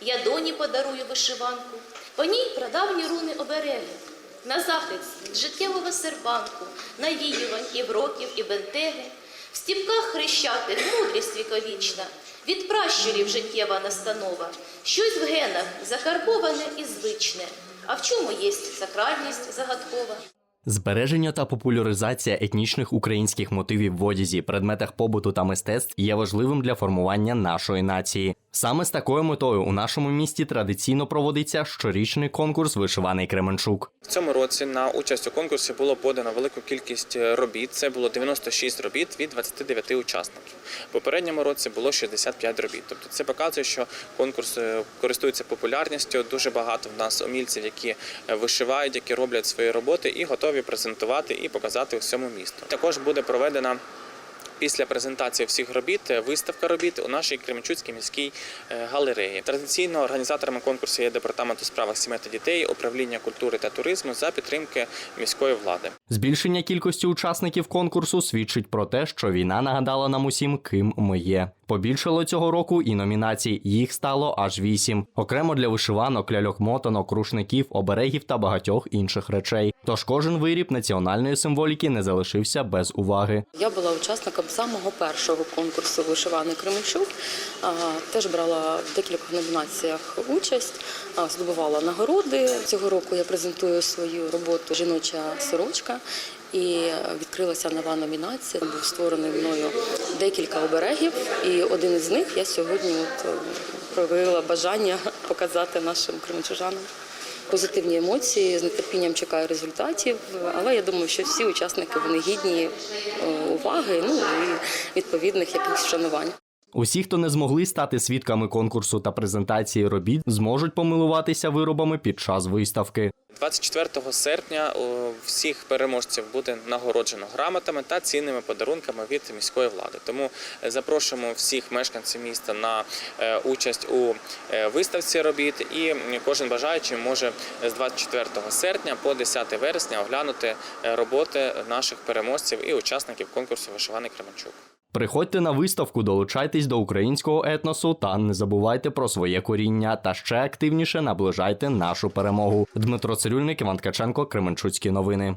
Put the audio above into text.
Я доні подарую вишиванку, по ній прадавні руни обереги. На захист життєвого серпанку, навіювань і вроків, і бентеги. В стіпках хрещатих мудрість віковічна, від пращурів життєва настанова, щось в генах закарбоване і звичне. А в чому єсть сакральність загадкова? Збереження та популяризація етнічних українських мотивів в одязі, предметах побуту та мистецтв є важливим для формування нашої нації. Саме з такою метою у нашому місті традиційно проводиться щорічний конкурс Вишиваний Кременчук. В цьому році на участь у конкурсі було подано велику кількість робіт. Це було 96 робіт від 29 учасників. В попередньому році було 65 робіт. Тобто це показує, що конкурс е, користується популярністю. Дуже багато в нас умільців, які е, вишивають, які роблять свої роботи і готові презентувати і показати всьому місту. Також буде проведена. Після презентації всіх робіт е, виставка робіт у нашій Кременчуцькій міській е, галереї. Традиційно організаторами конкурсу є департамент у справах сімей та дітей, управління культури та туризму за підтримки міської влади. Збільшення кількості учасників конкурсу свідчить про те, що війна нагадала нам усім, ким ми є. Побільшало цього року і номінацій. Їх стало аж вісім. Окремо для вишиванок, ляльок мотанок, рушників, оберегів та багатьох інших речей. Тож кожен виріб національної символіки не залишився без уваги. Я була учасником самого першого конкурсу Вишиваний Кременчук. Теж брала в декількох номінаціях участь, здобувала нагороди. Цього року я презентую свою роботу Жіноча сорочка. І відкрилася нова номінація. Був створений мною декілька оберегів, і один із них я сьогодні от е, проявила бажання показати нашим кременчужанам. Позитивні емоції, з нетерпінням чекаю результатів, але я думаю, що всі учасники вони гідні е, уваги, ну і відповідних якихось вшанувань. Усі, хто не змогли стати свідками конкурсу та презентації робіт, зможуть помилуватися виробами під час виставки. 24 серпня всіх переможців буде нагороджено грамотами та цінними подарунками від міської влади. Тому е, запрошуємо всіх мешканців міста на е, участь у е, виставці робіт. І кожен бажаючий може з 24 серпня по 10 вересня оглянути роботи наших переможців і учасників конкурсу Вишиваний Кременчук. Приходьте на виставку, долучайтесь до українського етносу та не забувайте про своє коріння та ще активніше наближайте нашу перемогу. Дмитро Цирюльник, Іван Ткаченко, Кременчуцькі новини.